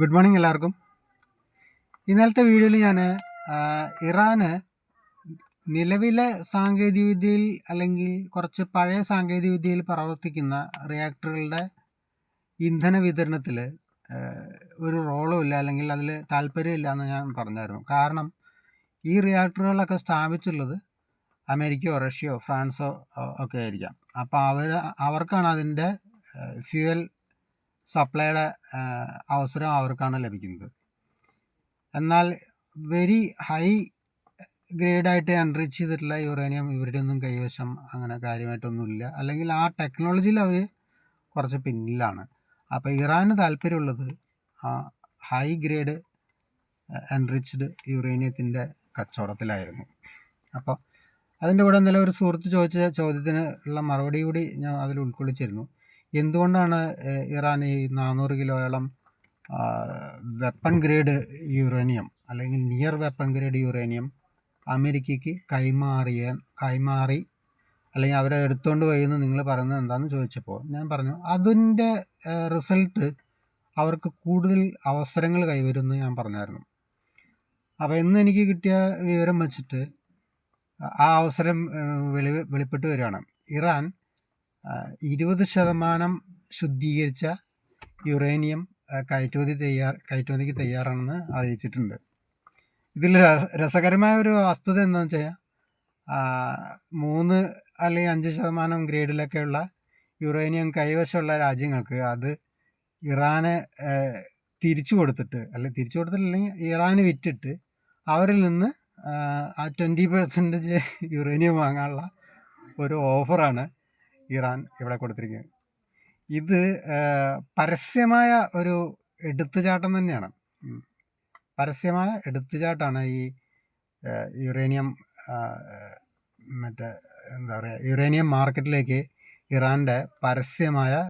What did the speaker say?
Good morning എല്ലാവർക്കും. ഇന്നലത്തെ വീഡിയോയിൽ ഞാൻ ഇറാന് നിലവിലെ സാങ്കേതികവിദ്യയിൽ അല്ലെങ്കിൽ കുറച്ച് പഴയ സാങ്കേതികവിദ്യയിൽ പ്രവർത്തിക്കുന്ന റിയാക്ടറുകളുടെ ഇന്ധന വിതരണത്തിൽ ഒരു റോളും ഇല്ല അല്ലെങ്കിൽ അതിൽ താല്പര്യമില്ല എന്ന് ഞാൻ പറഞ്ഞായിരുന്നു. കാരണം ഈ റിയാക്ടറുകളൊക്കെ സ്ഥാപിച്ചുള്ളത് അമേരിക്കയോ റഷ്യയോ ഫ്രാൻസോ ഒക്കെ ആയിരിക്കാം. അപ്പോൾ അവർ അവർക്കാണ് അതിന്റെ ഫ്യൂവൽ സപ്ലൈയുടെ അവസരം അവർക്കാണ് ലഭിക്കുന്നത്. എന്നാൽ വെരി ഹൈ ഗ്രേഡായിട്ട് എൻറിച്ച് ചെയ്തിട്ടുള്ള യുറേനിയം ഇവരുടെ ഒന്നും കൈവശം അങ്ങനെ കാര്യമായിട്ടൊന്നുമില്ല. അല്ലെങ്കിൽ ആ ടെക്നോളജിയിൽ അവർ കുറച്ച് പിന്നിലാണ്. അപ്പോൾ ഇറാന് താല്പര്യമുള്ളത് ആ ഹൈ ഗ്രേഡ് എൻറിച്ച്ഡ് യുറേനിയത്തിന്റെ കച്ചവടത്തിലായിരുന്നു. അപ്പോൾ അതിന്റെ കൂടെ ഇന്നലെ ഒരു സുഹൃത്ത് ചോദിച്ച ചോദ്യത്തിന് ഉള്ള മറുപടി കൂടി ഞാൻ അതിൽ ഉൾക്കൊള്ളിച്ചിരുന്നു. എന്തുകൊണ്ടാണ് ഇറാൻ ഈ നാനൂറ് കിലോയോളം വെപ്പൺ ഗ്രേഡ് യുറേനിയം അല്ലെങ്കിൽ നിയർ വെപ്പൺ ഗ്രേഡ് യുറേനിയം അമേരിക്കയ്ക്ക് കൈമാറിയ കൈമാറി അല്ലെങ്കിൽ അവരെ എടുത്തുകൊണ്ട് പോയി എന്ന് നിങ്ങൾ പറയുന്നത് എന്താണെന്ന് ചോദിച്ചപ്പോൾ ഞാൻ പറഞ്ഞു അതിന്റെ റിസൾട്ട് അവർക്ക് കൂടുതൽ അവസരങ്ങൾ കൈവരുമെന്ന് ഞാൻ പറഞ്ഞായിരുന്നു. അപ്പോൾ ഇന്ന് എനിക്ക് കിട്ടിയ വിവരം വെച്ചിട്ട് ആ അവസരം വെളി വെളിപ്പെട്ട് വരികയാണ്. ഇറാൻ ഇരുപത് ശതമാനം ശുദ്ധീകരിച്ച യുറേനിയം കയറ്റുമതി തയ്യാർ കയറ്റുമതിക്ക് തയ്യാറാണെന്ന് അറിയിച്ചിട്ടുണ്ട്. ഇതിൽ രസകരമായ ഒരു വസ്തുത എന്താണെന്ന് വെച്ചാൽ മൂന്ന് അല്ലെങ്കിൽ അഞ്ച് ശതമാനം ഗ്രേഡിലൊക്കെയുള്ള യുറേനിയം കൈവശമുള്ള രാജ്യങ്ങൾക്ക് അത് ഇറാന് തിരിച്ചു കൊടുത്തിട്ട് അല്ലെങ്കിൽ തിരിച്ചു കൊടുത്തിട്ടില്ലെങ്കിൽ ഇറാന് വിറ്റിട്ട് അവരിൽ നിന്ന് ആ ട്വന്റി പെർസെന്റേജ് യുറേനിയം വാങ്ങാനുള്ള ഒരു ഓഫറാണ്. ഇറാൻ ഇവിടെ കൊടുത്തിരിക്കുന്നത് ഇത് പരസ്യമായ ഒരു എടുത്തുചാട്ടം തന്നെയാണ്. പരസ്യമായ എടുത്തുചാട്ടാണ് ഈ യുറേനിയം മറ്റേ എന്താ പറയുക യുറേനിയം മാർക്കറ്റിലേക്ക് ഇറാന്റെ പരസ്യമായ